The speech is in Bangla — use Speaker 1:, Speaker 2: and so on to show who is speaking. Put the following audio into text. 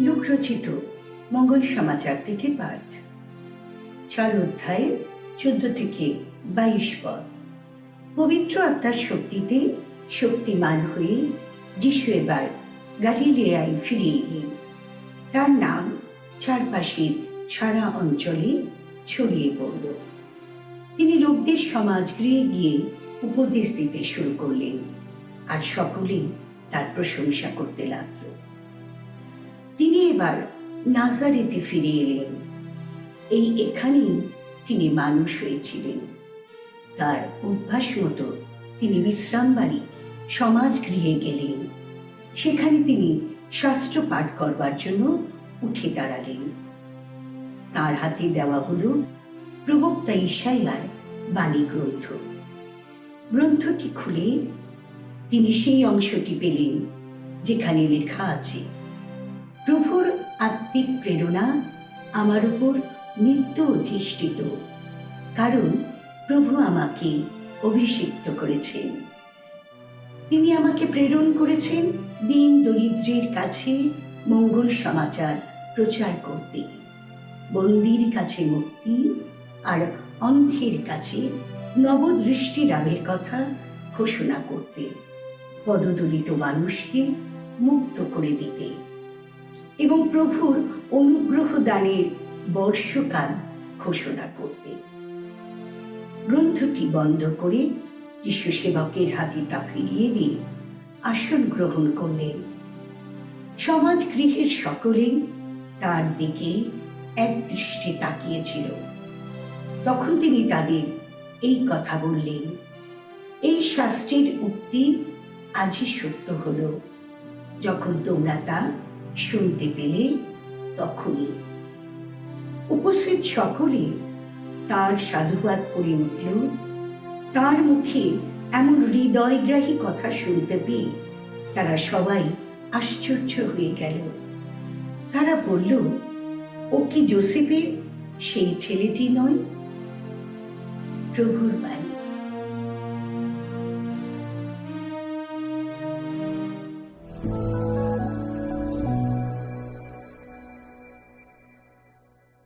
Speaker 1: লোকরচিত মঙ্গল সমাচার থেকে পাঠ। চার অধ্যায় চোদ্দ থেকে বাইশ পদ। পবিত্র আত্মার শক্তিতে শক্তিমান হয়ে যিশু এবার গালিলেয়ায় ফিরে এলেন। তার নাম চারপাশের সারা অঞ্চলে ছড়িয়ে পড়ল। তিনি লোকদের সমাজ গৃহে গিয়ে উপদেশ দিতে শুরু করলেন আর সকলেই তার প্রশংসা করতে লাগল। এবার নাজারেতে ফিরে এলেন। এই এখানেই তিনি মানুষ হয়েছিলেন। তার অভ্যাস মতো তিনি বিশ্রাম বাড়ি সমাজ গৃহে গেলেন। সেখানে তিনি শাস্ত্র পাঠ করবার জন্য উঠে দাঁড়ালেন। তার হাতে দেওয়া হলো প্রবক্তা ঈশাইয়ার বাণী গ্রন্থ। গ্রন্থটি খুলে তিনি সেই অংশটি পেলেন, যেখানে লেখা আছে প্রভুর আত্মিক প্রেরণা আমার উপর নিত্য অধিষ্ঠিত। কারণ প্রভু আমাকে অভিষিক্ত করেছেন। তিনি আমাকে প্রেরণ করেছেন দিন দরিদ্রের কাছে মঙ্গল সমাচার প্রচার করতে। বন্দির কাছে মুক্তি আর অন্ধের কাছে নবদৃষ্টি লাভের কথা ঘোষণা করতে। পদদলিত মানুষকে মুক্ত করে দিতে। এবং প্রভুর অনুগ্রহ দানের বর্ষকাল ঘোষণা করতে গ্রন্থটি বন্ধ করে যিশু সেবকের হাতে তা ফিরিয়ে দিয়ে আসন গ্রহণ করলেন। সমাজ গৃহের সকলেই তার দিকে এক দৃষ্টি তাকিয়েছিল। তখন তিনি তাদের এই কথা বললেন, এই শাস্ত্রের উক্তি আজই সত্য হলো। যখন তোমরা তা শুনতে পেলে তখনই। উপস্থিত সকলে তার সাধুবাদ করে উঠল। তার মুখে এমন হৃদয়গ্রাহী কথা শুনতে পেয়ে তারা সবাই আশ্চর্য হয়ে গেল। তারা বলল, ও কি জোসেফের? সেই ছেলেটি নয়? প্রভুর বাণী।